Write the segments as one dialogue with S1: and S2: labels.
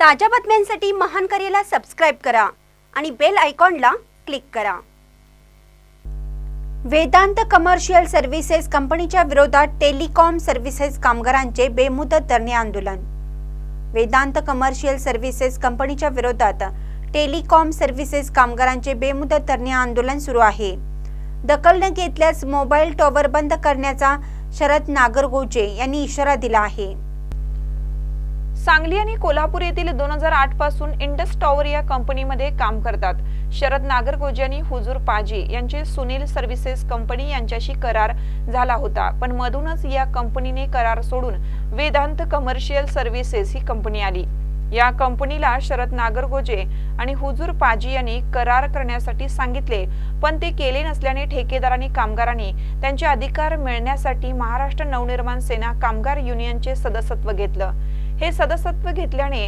S1: ताज्या बातम्यांसाठी महान करेला सबस्क्राईब करा आणि बेल आयकॉनला क्लिक करा. वेदांत कमर्शियल सर्व्हिसेस कंपनीच्या विरोधात टेलिकॉम सर्व्हिसेस कामगारांचे बेमुदत धरणे आंदोलन. वेदांत कमर्शियल सर्व्हिसेस कंपनीच्या विरोधात टेलिकॉम सर्व्हिसेस कामगारांचे बेमुदत धरणे आंदोलन सुरू आहे. दखल न घेतल्यास मोबाईल टॉवर बंद करण्याचा शरद नागरगोजे यांनी इशारा दिला आहे.
S2: सांगली आणि कोल्हापूर येथील दोन हजार आठपासून इंडस टॉवर या कंपनीमध्ये काम करतात. शरद नागरगोजे आणि हुजूर पाजी यांचे सुनील सर्व्हिसेस कंपनी यांच्याशी करार झाला होता. पण मधूनच या कंपनीने करार सोडून वेदांत कमर्शियल सर्व्हिसेस ही कंपनी आली. या कंपनीला शरद नागरगोजे आणि हुजूर पाजी यांनी करार करण्यासाठी सांगितले पण ते केले नसल्याने ठेकेदार आणि कामगारांनी त्यांचे अधिकार मिळण्यासाठी महाराष्ट्र नवनिर्माण सेना कामगार युनियनचे सदस्यत्व घेतलं. हे सदस्यत्व घेतल्याने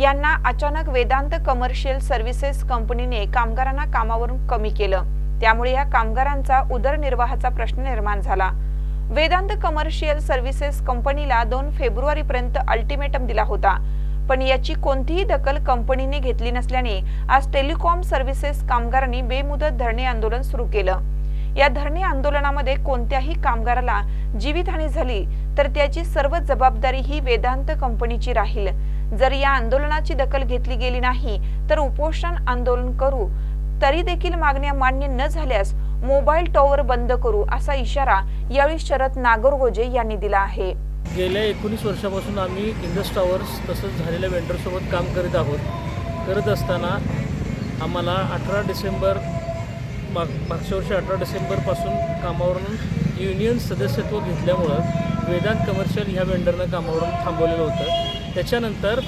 S2: यांना अचानक वेदांत कमर्शियल सर्व्हिसेस कंपनीने कामगारांना कामावरून कमी केलं. त्यामुळे या कामगारांचा उदरनिर्वाहाचा प्रश्न निर्माण झाला. वेदांत कमर्शियल सर्व्हिसेस कंपनीला दोन फेब्रुवारी पर्यंत अल्टिमेटम दिला होता. पण याची कोणतीही दखल कंपनीने घेतली नसल्याने आज टेलिकॉम सर्व्हिसेस कामगारांनी बेमुदत धरणे आंदोलन सुरू केलं. या धरणे आंदोलनामध्ये कोणत्याही कामगाराला जीवितहानी झाली तर त्याची सर्व जबाबदारी ही वेदांत कंपनीची राहील. जर या आंदोलनाची दखल घेतली गेली नाही तर उपोषण आंदोलन करू. तरी देखील मागण्या मान्य न झाल्यास मोबाईल टॉवर बंद करू असा इशारा यावेळी शरद नागरगोजे यांनी दिला आहे.
S3: गेल्या एकोणीस वर्षापासून आम्ही इंडस टॉवर्स तसंच झालेल्या वेंडरसोबत काम करीत आहोत. करत असताना आम्हाला अठरा डिसेंबर माग मागच्या वर्षी अठरा डिसेंबरपासून कामावरून युनियन सदस्यत्व घेतल्यामुळं वेदांत कमर्शियल ह्या वेंडरनं कामावरून थांबवलेलं होतं. त्याच्यानंतर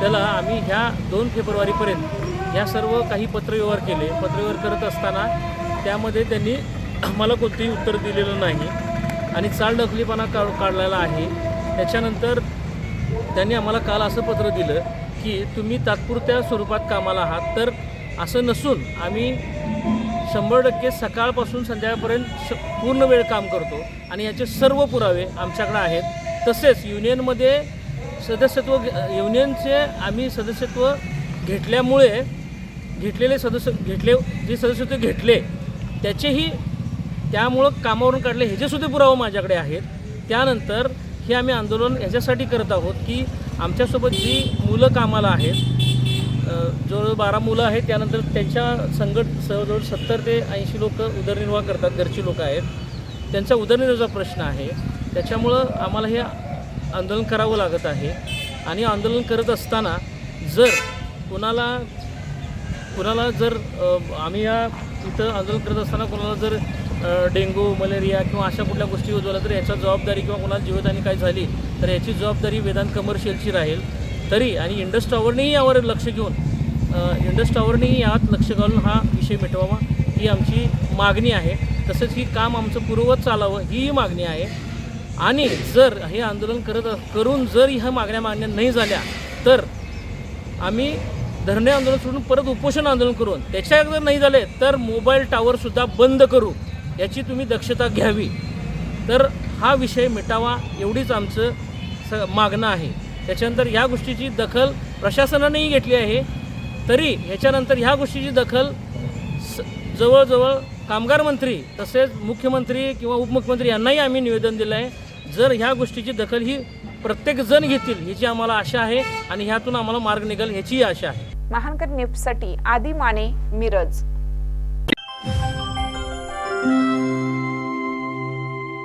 S3: त्याला आम्ही ह्या दोन फेब्रुवारीपर्यंत ह्या सर्व काही पत्रव्यवहार केले. पत्रव्यवहार करत असताना त्यामध्ये त्यांनी मला कोणतेही उत्तर दिलेलं नाही. आणि चाल ढकलीपणा काढ काढलेला आहे. त्याच्यानंतर त्यांनी आम्हाला काल असं पत्र दिलं की तुम्ही तात्पुरत्या स्वरूपात कामाला आहात. तर असं नसून आम्ही शंभर टक्के सकाळपासून संध्याकाळपर्यंत श पूर्ण वेळ काम करतो आणि याचे सर्व पुरावे आमच्याकडे आहेत. तसेच युनियनमध्ये सदस्यत्व घे- युनियनचे आम्ही सदस्यत्व घेतल्यामुळे घेतलेले सदस्य घेतले जे सदस्यत्व घेतले त्याचेही त्यामुळं कामावरून काढले ह्याचेसुद्धा पुरावे माझ्याकडे आहेत. त्यानंतर हे आम्ही आंदोलन ह्याच्यासाठी करत आहोत की आमच्यासोबत जी मुलं कामाला आहेत जवळजवळ बारा मुलं आहेत त्यानंतर त्यांच्या संकट जवळजवळ सत्तर ते ऐंशी लोक उदरनिर्वाह करतात घरची लोक आहेत. त्यांचा उदरनिर्वाहाचा प्रश्न आहे. त्याच्यामुळं आम्हाला हे आंदोलन करावं लागत आहे. आणि आंदोलन करत असताना जर कोणाला कुणाला जर आम्ही या इथं आंदोलन करत असताना कोणाला जर डेंगू डेंग्यू मलेरिया किंवा अशा कुठल्या गोष्टी उद्भवल्या तर याच्या जबाबदारी किंवा कोणाला जीवितहानी काय झाली तर याची जबाबदारी वेदांत कमर्शियलची राहील. तरी आणि इंडस टॉवरनेही यावर लक्ष घेऊन इंडस टॉवरनेही यात लक्ष घालून हा विषय मिटवावा ही आमची मागणी आहे. तसंच ही काम आमचं पूर्ववत चालावं हीही मागणी आहे. आणि जर हे आंदोलन करत करून जर ह्या मागण्या मान्य नाही झाल्या तर आम्ही धरणे आंदोलन सोडून परत उपोषण आंदोलन करून त्याच्या जर नाही झाले तर मोबाईल टावरसुद्धा बंद करू याची तुम्ही दक्षता घ्यावी. तर हा विषय मिटावा एवढीच आमचं स मागणं आहे. त्याच्यानंतर ह्या गोष्टीची दखल प्रशासनानेही घेतली आहे. तरी ह्याच्यानंतर ह्या गोष्टीची दखल स जवळजवळ कामगार मंत्री तसेच मुख्यमंत्री किंवा उपमुख्यमंत्री यांनाही आम्ही निवेदन दिलं आहे. जर ह्या गोष्टीची दखल ही प्रत्येकजण घेतील ह्याची आम्हाला आशा आहे आणि ह्यातून आम्हाला मार्ग निघेल ह्याचीही आशा आहे.
S2: महानकर न्यूजसाठी आदी माने मिरज.